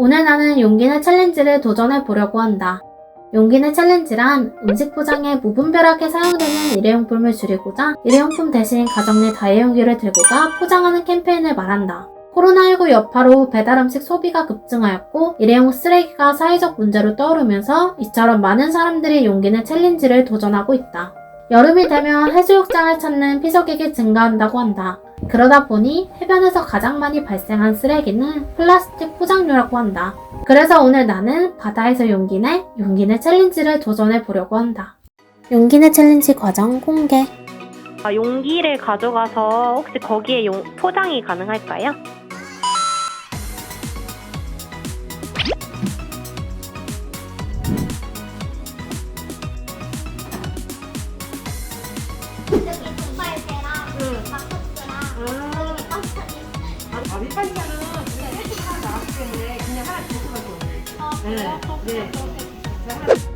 오늘 나는 용기내 챌린지를 도전해 보려고 한다. 용기내 챌린지란 음식 포장에 무분별하게 사용되는 일회용품을 줄이고자 일회용품 대신 가정 내 다회용기를 들고 가 포장하는 캠페인을 말한다. 코로나19 여파로 배달 음식 소비가 급증하였고 일회용 쓰레기가 사회적 문제로 떠오르면서 이처럼 많은 사람들이 용기내 챌린지를 도전하고 있다. 여름이 되면 해수욕장을 찾는 피서객이 증가한다고 한다. 그러다 보니 해변에서 가장 많이 발생한 쓰레기는 플라스틱 포장류라고 한다. 그래서 오늘 나는 바다에서 용기내, 용기내 챌린지를 도전해 보려고 한다. 용기내 챌린지 과정 공개. 아, 용기를 가져가서 혹시 거기에 용- 포장이 가능할까요? 아, 밑반찬은 그냥 세트 하나 나왔기 때문에 그냥 하나 들고 가도 돼요. 아, 그래요? 네. 네. 네.